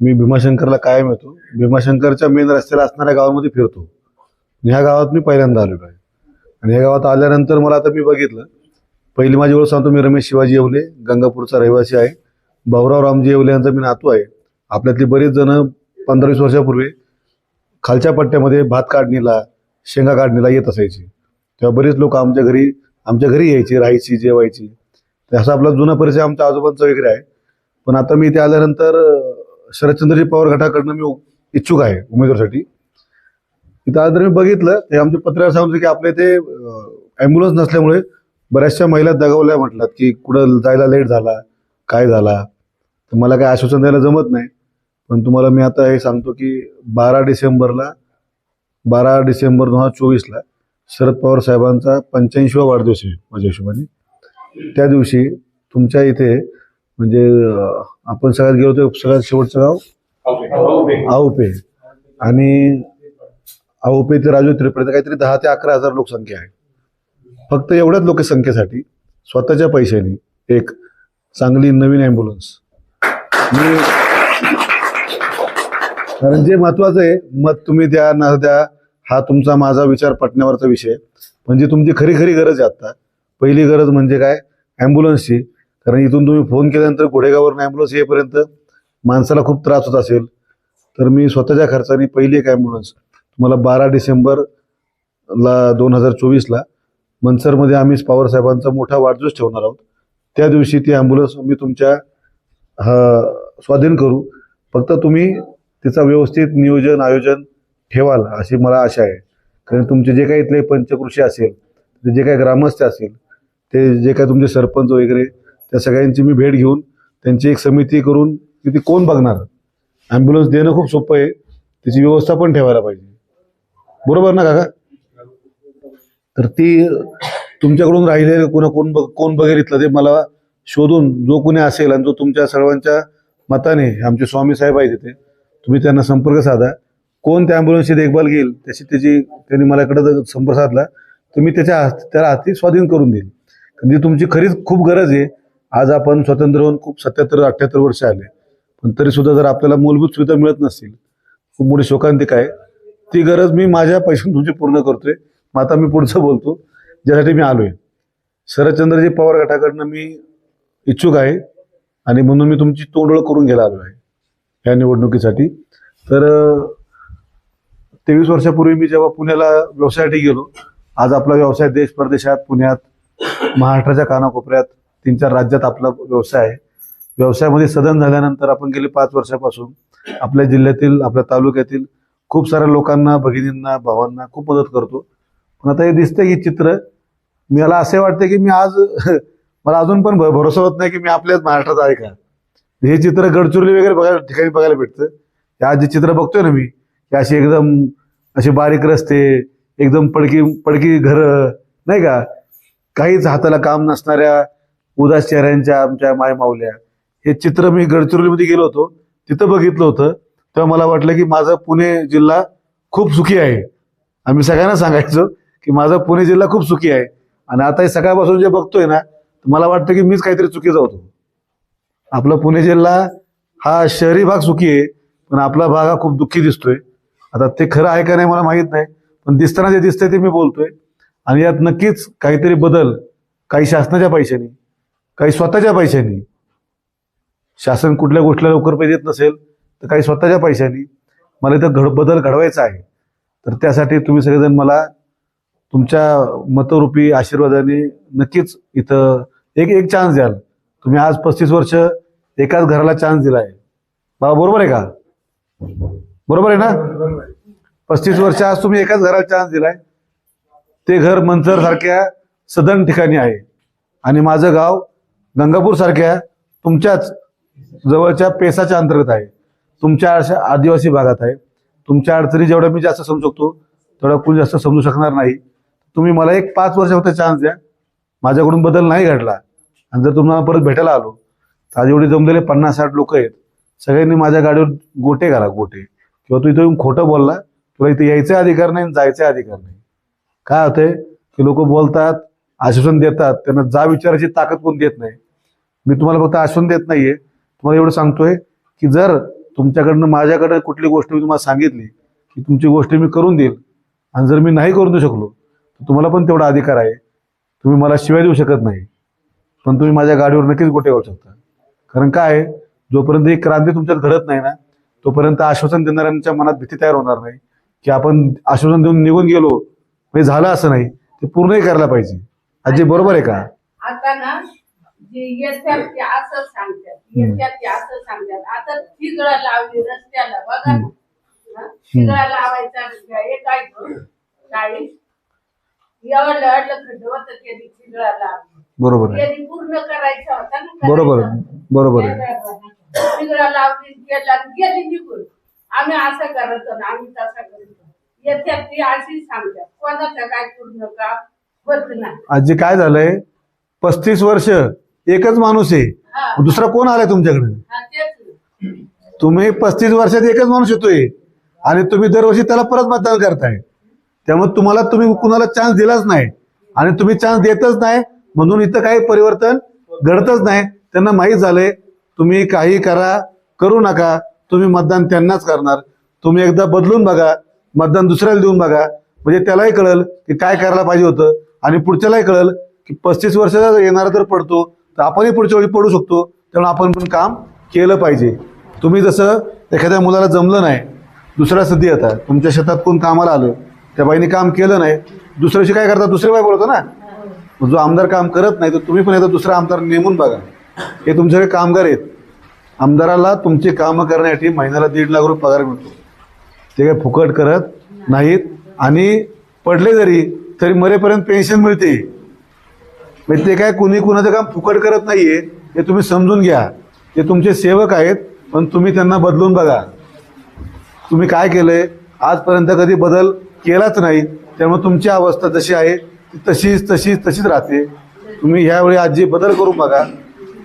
मी भीमाशंकरला कायम येतो. भीमाशंकरच्या मेन रस्त्याला असणाऱ्या गावामध्ये फिरतो. ह्या गावात मी पहिल्यांदा आलेलो आहे. आणि ह्या गावात आल्यानंतर मला आता मी बघितलं पहिली माझी ओळख सांगतो मी रमेश शिवाजी येवले गंगापूरचा रहिवासी आहे. भाऊराव रामजी येवले यांचा मी नातू आहे. आपल्यातली बरीच जण पंधरावीस वर्षापूर्वी खालच्या पट्ट्यामध्ये भात काढणीला शेंगा काढणीला येत असायची. तेव्हा बरेच लोक आमच्या घरी आमच्या घरी यायची राहायची जेवायची. तर असा आपला जुना परिचय आमच्या आजोबांचा वगैरे आहे. पण आता मी इथे आल्यानंतर शरदचंद्रजी पवार गटाकडनं मी उ- इच्छुक आहे उमेदवारसाठी. इथं आज जर मी बघितलं ते आमच्या पत्रकार सांगतो की आपल्या इथे ॲम्ब्युलन्स नसल्यामुळे बऱ्याचशा महिला दगावल्या म्हटल्यात की कुठं जायला लेट झाला काय झाला. तर मला काय आश्वासन द्यायला जमत नाही. पण तुम्हाला मी आता हे सांगतो की बारा डिसेंबरला बारा डिसेंबर दोन हजार चोवीसला शरद पवार साहेबांचा पंच्याऐंशीवा वाढदिवस आहे माझ्या हिशोबाने. त्या दिवशी तुमच्या इथे म्हणजे आपण सगळ्यात गेलो होतो सगळ्यात शेवटचं गाव? आऊपे आणि आऊपे ते राजू त्रिपर्यंत काहीतरी दहा ते अकरा हजार लोकसंख्या आहे. फक्त एवढ्याच लोकसंख्येसाठी स्वतःच्या पैशाने एक चांगली नवीन ॲम्ब्युलन्स मी कारण जे महत्वाचं आहे मत तुम्ही द्या न द्या हा तुमचा माझा विचार पटण्यावरचा विषय म्हणजे तुमची खरी खरी गरज आहे आता. पहिली गरज म्हणजे काय? ॲम्ब्युलन्सची कारण इथून तुम्ही फोन केल्यानंतर घोडेगावरून ॲम्ब्युलन्स येईपर्यंत माणसाला खूप त्रास होत असेल. तर मी स्वतःच्या खर्चाने पहिली एक ॲम्ब्युलन्स तुम्हाला बारा डिसेंबरला दोन हजार चोवीसला मनसरमध्ये आम्ही पवार साहेबांचा मोठा वाढदिवस ठेवणार आहोत. त्या दिवशी ती ॲम्ब्युलन्स मी तुमच्या हा स्वाधीन करू. फक्त तुम्ही तिचा व्यवस्थित नियोजन आयोजन ठेवाल अशी मला आशा आहे. कारण तुमचे जे काही इथले पंचकृषी असेल जे काही ग्रामस्थ असेल ते जे काही तुमचे सरपंच वगैरे त्या सगळ्यांची मी भेट घेऊन त्यांची एक समिती करून की ती कोण बघणार? ॲम्ब्युलन्स देणं खूप सोपं आहे. त्याची व्यवस्था पण ठेवायला पाहिजे. बरोबर ना काका? तर ती तुमच्याकडून राहिलेलं कोणा कोण बघ कोण बघेल इथलं ते मला शोधून जो कोणी असेल आणि जो तुमच्या सर्वांच्या मताने आमचे स्वामी साहेब आहेत तिथे तुम्ही त्यांना संपर्क साधा. कोण त्या ॲम्ब्युलन्सची देखभाल घेईल त्याची त्याची त्यांनी मला इकडं जर संपर्क साधला तर मी त्याच्या हात त्याला हाती स्वाधीन करून देईल. म्हणजे तुमची खरीच खूप गरज आहे. आज आपण स्वतंत्र होऊन खूप सत्याहत्तर अठ्ठ्याहत्तर वर्ष आले. पण तरी सुद्धा जर आपल्याला मूलभूत सुविधा मिळत नसतील खूप मोठी शोकांतिक आहे. ती गरज मी माझ्या पैशातून तुमची पूर्ण करतोय. मग आता मी पुढचं बोलतो ज्यासाठी मी आलोय. शरदचंद्रजी पवार गटाकडनं मी इच्छुक आहे आणि म्हणून मी तुमची तोंडळ करून घ्यायला आलो आहे या निवडणुकीसाठी. तर तेवीस वर्षापूर्वी मी जेव्हा पुण्याला व्यवसायासाठी गेलो आज आपला व्यवसाय देश परदेशात पुण्यात महाराष्ट्राच्या कानाकोपऱ्यात तीन चार राज्यात आपला व्यवसाय आहे. व्यवसायामध्ये सदन झाल्यानंतर आपण गेले पाच वर्षापासून आपल्या जिल्ह्यातील आपल्या तालुक्यातील खूप साऱ्या लोकांना भगिनींना भावांना खूप मदत करतो. पण आता हे दिसतंय की चित्र मला असे वाटते की मी आज मला अजून पण भरोसा होत नाही की मी आपल्याच महाराष्ट्रात आहे का. हे चित्र गडचिरोली वगैरे बघायला ठिकाणी बघायला भेटतं. हे आज जे चित्र बघतोय ना मी की अशी एकदम असे बारीक रस्ते एकदम पडकी पडकी घरं नाही का. काहीच हाताला काम नसणाऱ्या उदास चेहऱ्यांच्या आमच्या मायमाऊल्या हे चित्र मी गडचिरोलीमध्ये गेलो होतो. तिथं बघितलं होतं. तेव्हा मला वाटलं की माझा पुणे जिल्हा खूप सुखी आहे. आम्ही सगळ्यांना सांगायचो की माझा पुणे जिल्हा खूप सुखी आहे. आणि आता हे सकाळपासून जे बघतोय ना तर मला वाटतं की मीच काहीतरी चुकीचा होतो. आपला पुणे जिल्हा हा शहरी भाग सुखी आहे पण आपला भाग हा खूप दुःखी दिसतोय. आता ते खरं आहे का नाही मला माहीत नाही पण दिसताना जे दिसतंय ते मी बोलतोय. आणि यात नक्कीच काहीतरी बदल काही शासनाच्या पैशाने काही स्वतःच्या पैशांनी. शासन कुठल्या गोष्टीला लवकर पैसे देत नसेल तर काही स्वतःच्या पैशानी. मला इथं घड बदल घडवायचा आहे. तर त्यासाठी तुम्ही सगळेजण मला तुमच्या मतरूपी आशीर्वादाने नक्कीच इथं एक एक चान्स द्याल. तुम्ही आज पस्तीस वर्ष एकाच घराला चान्स दिला आहे बाबा बरोबर आहे का? बरोबर आहे ना? पस्तीस वर्ष आज तुम्ही एकाच घराला चान्स दिलाय. ते घर मंचर सारख्या सदन ठिकाणी आहे. आणि माझं गाव गंगापूर सारख्या तुमच्याच जवळच्या पेसाच्या अंतर्गत आहे. तुमच्या अशा आदिवासी भागात आहे. तुमच्या अडचणी जेवढ्या मी जास्त समजू शकतो तेवढा कोणी जास्त समजू शकणार नाही. तुम्ही मला एक पाच वर्ष चान्स द्या. माझ्याकडून बदल नाही घडला. आणि जर तुम्हाला परत भेटायला आलो तर आज एवढे जमलेले पन्नास साठ लोक आहेत. सगळ्यांनी माझ्या गाडीवर गोटे घाला गोटे. किंवा तू इथं येऊन खोटं बोलला तुला इथे यायचा अधिकार नाही आणि जायचा अधिकार नाही. काय होतंय? की लोक बोलतात आश्वासन देतात त्यांना जा विचाराची ताकद कोण देत नाही. मी तुम्हाला फक्त आश्वासन देत नाहीये. तुम्हाला एवढं सांगतोय की जर तुमच्याकडनं माझ्याकडनं कुठली गोष्ट मी तुम्हाला सांगितली की तुमची गोष्ट मी करून देईल आणि जर मी नाही करून देऊ शकलो तर तुम्हाला पण तेवढा अधिकार आहे. तुम्ही मला शिवाय देऊ शकत नाही. पण तुम्ही माझ्या गाडीवर नक्कीच गोटे करू शकता. कारण काय? आहे, जोपर्यंत ही क्रांती तुमच्यात घडत नाही ना तोपर्यंत आश्वासन देणाऱ्यांच्या मनात भीती तयार होणार नाही की आपण आश्वासन देऊन निघून गेलो म्हणजे झालं असं नाही ते पूर्णही करायला पाहिजे. आजी बरोबर आहे का? आता ना जे ते असं सांगतात ते असं सांगतात. आता लावली रस्त्याला बघा ना. लावायचा खड्ड होतं त्यांनी लावली. बरोबर त्यांनी पूर्ण करायचा होता ना बरोबर. बरोबर ठिगळा लावली गेला गेली निघून. आम्ही असं करत आणि आम्ही तसं करतो येत्यात ती अशी सांगतात. कोणाचं काय पूर्ण का आजी काय झालंय? पस्तीस वर्ष एकच माणूस आहे. दुसरा कोण आलाय तुमच्याकडे. तुम्ही पस्तीस वर्षात एकच माणूस येतोय आणि तुम्ही दरवर्षी त्याला परत मतदान करताय. त्यामुळे तुम्हाला तुम्ही कुणाला चान्स दिलाच नाही आणि तुम्ही चान्स देतच नाही म्हणून इथं काही परिवर्तन घडतच नाही. त्यांना माहीत झालंय तुम्ही काही करा करू नका. तुम्ही मतदान त्यांनाच करणार. तुम्ही एकदा बदलून बघा मतदान दुसऱ्याला देऊन बघा. म्हणजे त्यालाही कळल की काय करायला पाहिजे होतं. आणि पुढच्यालाही कळलं की पस्तीस वर्षाचा येणारा जर पडतो तर आपणही पुढच्या वेळी पडू शकतो. त्यामुळे आपण पण काम केलं पाहिजे. तुम्ही जसं एखाद्या मुलाला जमलं नाही दुसऱ्या सध्या येतात तुमच्या शेतात कोण कामाला आलं त्या बाईने काम केलं नाही दुसऱ्या दिवशी काय करता? दुसरे बाई बोलतो ना? जो आमदार काम करत नाही तर तुम्ही पण एकदा दुसरा आमदार नेमून बघा. हे तुमच्याकडे कामगार आहेत. आमदाराला तुमची कामं करण्यासाठी महिन्याला दीड लाख रुपये पगार मिळतो. ते काही फुकट करत नाहीत आणि पडले जरी तरी मरेपर्यंत पेन्शन मिळते. म्हणजे ते काय कुणी कुणाचं काम फुकट करत नाहीये हे तुम्ही समजून घ्या. ते तुमचे सेवक आहेत पण तुम्ही त्यांना बदलून बघा. तुम्ही काय केलंय? आजपर्यंत कधी बदल केलाच नाही. त्यामुळे तुमची अवस्था जशी आहे ती तशीच तशीच तशीच राहते. तुम्ही ह्यावेळी आजी बदल करून बघा.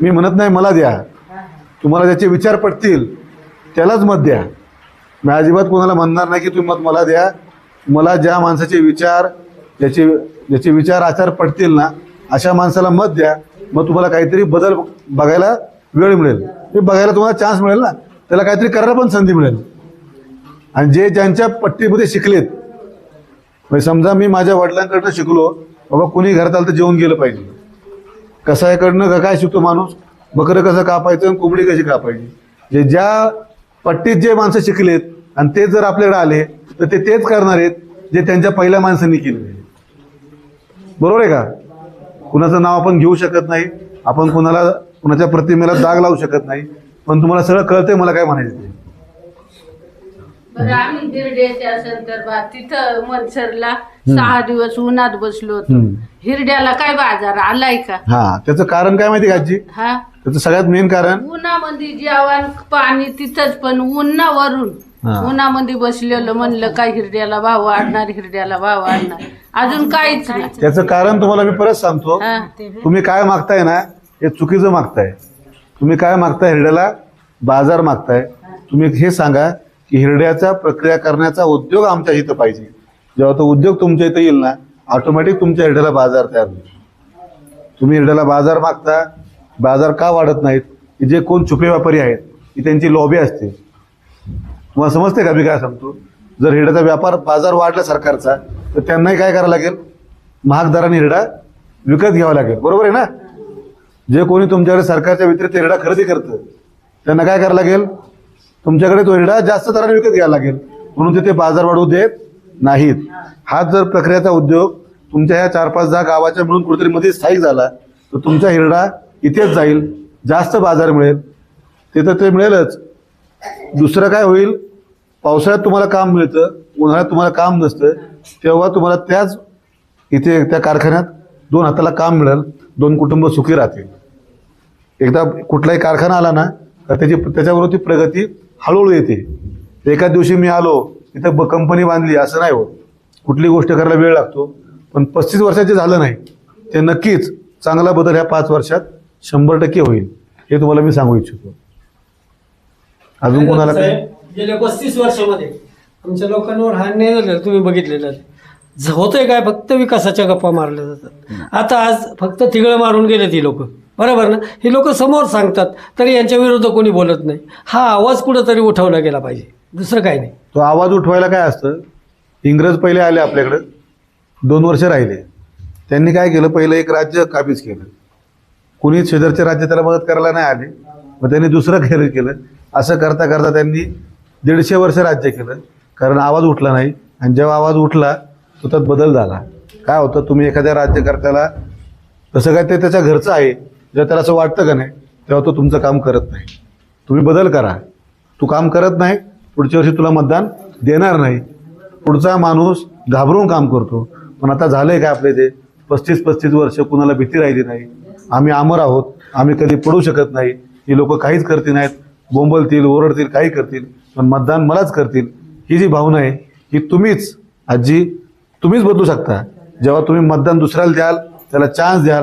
मी म्हणत नाही मला द्या. तुम्हाला ज्याचे विचार पडतील त्यालाच मत द्या. मी अजिबात कोणाला म्हणणार नाही की तुम्ही मत मला द्या. मला ज्या माणसाचे विचार ज्याचे ज्याचे विचार आचार पडतील ना अशा माणसाला मत द्या. मग तुम्हाला काहीतरी बदल बघायला वेळ मिळेल. ते बघायला तुम्हाला चान्स मिळेल ना. त्याला काहीतरी करायला पण संधी मिळेल. आणि जे ज्यांच्या पट्टीमध्ये शिकलेत म्हणजे समजा मी माझ्या वडिलांकडनं शिकलो बाबा कुणी घरात आलं तर जेवून गेलं पाहिजे. कसायकडनं काय शिकतो माणूस? बकरं कसं कापायचं आणि कोंबडी कशी कापायची? जे ज्या पट्टीत जे माणसं शिकलेत आणि ते जर आपल्याकडे आले तर ते तेच करणार आहेत जे त्यांच्या पहिल्या माणसांनी केले बरोबर आहे का? कुणाचं नाव आपण घेऊ शकत नाही. आपण कुणाला कुणाच्या प्रतिमेला दाग लावू शकत नाही. पण तुम्हाला सगळं कळतंय मला काय म्हणायचं ते. आम्ही हिरड्याच्या संदर्भात तिथं मनसरला सहा दिवस उन्हात बसलो होतो. हिरड्याला काय बाजार? आलाय का? हा त्याचं कारण काय माहिती का आजी? हा. त्याचं सगळ्यात मेन कारण? उन्हामध्ये जेवण पाणी तिथंच पण उन्हावरून हा. उन्हामध्ये बसलेलं म्हणलं काय हिरड्याला भाव वाढणार हिरड्याला भाव वाढणार अजून काहीच नाही. त्याचं कारण तुम्हाला मी परत सांगतो. हा. तुम्ही काय मागताय ना हे चुकीचं मागताय. तुम्ही काय मागताय हिरड्याला बाजार मागताय. तुम्ही हे सांगा की हिरड्याचा प्रक्रिया करण्याचा उद्योग आमच्या इथं पाहिजे. जेव्हा तो उद्योग तुमच्या इथं येईल ना ऑटोमॅटिक तुमच्या हिरड्याला बाजार तयार होईल. तुम्ही हिरड्याला बाजार मागता. बाजार का वाढत नाहीत? की जे कोण छुपे व्यापारी आहेत ती त्यांची लॉबी असते. तुम्हाला समजते का मी काय सांगतो? जर हिरड्याचा व्यापार बाजार वाढला सरकारचा तर त्यांनाही काय करावं लागेल? महाग दराने हिरडा विकत घ्यावा लागेल. बरोबर आहे ना? जे कोणी तुमच्याकडे सरकारच्या व्यतिरिक्त हिरडा खरेदी करतं त्यांना काय करावं लागेल? तुमच्याकडे तो हिरडा जास्त दराने विकत घ्यावा लागेल. म्हणून तिथे बाजार वाढवू देत नाहीत. हा जर प्रक्रियेचा उद्योग तुमच्या ह्या चार पाच दहा गावाच्या मिळून कुठेतरी मध्ये स्थायिक झाला तर तुमचा हिरडा इथेच जाईल. जास्त बाजार मिळेल. तिथं ते मिळेलच. दुसरं काय होईल? पावसाळ्यात तुम्हाला काम मिळतं उन्हाळ्यात तुम्हाला काम नसतं तेव्हा तुम्हाला त्याच इथे त्या कारखान्यात दोन हाताला काम मिळेल दोन कुटुंब सुखी राहतील. एकदा कुठलाही कारखाना आला ना तर त्याची त्याच्याबरोबर ती प्रगती हळूहळू येते. एका दिवशी मी आलो इथं ब कंपनी बांधली असं नाही होत. कुठली गोष्ट करायला वेळ लागतो पण पस्तीस वर्षाचे झालं नाही. ते नक्कीच चांगला बदल ह्या पाच वर्षात शंभर टक्के होईल हे तुम्हाला मी सांगू इच्छितो. अजून कोणाला काय साहेब, गेल्या पस्तीस वर्षामध्ये. आमच्या लोकांवर हा अन्याय झालेला तुम्ही बघितलेला होतंय काय? फक्त विकासाच्या गप्पा मारल्या जातात. आता आज फक्त तिघळ मारून गेले ती लोक. बरोबर ना? ही लोक समोर सांगतात तरी यांच्या विरुद्ध कोणी बोलत नाही. हा आवाज कुठंतरी उठवला गेला पाहिजे. दुसरं काही नाही. तो आवाज उठवायला काय असतं? इंग्रज पहिले आले आपल्याकडं. दोन वर्ष राहिले. त्यांनी काय केलं? पहिलं एक राज्य काबीज केलं. कुणी शेजारचे राज्य त्याला मदत करायला नाही आले. मग त्यांनी दुसरं खेळ केलं. असं करता करता त्यांनी दीडशे वर्ष राज्य केलं. कारण आवाज उठला नाही. आणि जेव्हा आवाज उठला तो त्यात बदल झाला. काय होतं? तुम्ही एखाद्या राज्यकर्त्याला तसं काय ते त्याच्या घरचं आहे जेव्हा त्याला असं वाटतं का नाही तेव्हा तो तुमचं काम करत नाही. तुम्ही बदल करा. तू काम करत नाही पुढच्या वर्षी तुला मतदान देणार नाही. पुढचा माणूस घाबरून काम करतो. पण आता झालं आहे काय आपले ते? पस्तीस पस्तीस वर्ष कुणाला भीती राहिली नाही. आम्ही आमर आहोत. आम्ही कधी पडू शकत नाही. ही लोक काहीच करतील नाहीत. बोंबलतील ओरडतील काही करतील. पण मतदान मलाच करतील. ही जी भावना आहे ही तुम्हीच आजी तुम्हीच बदलू शकता. जेव्हा तुम्ही मतदान दुसऱ्याला द्याल त्याला चान्स द्याल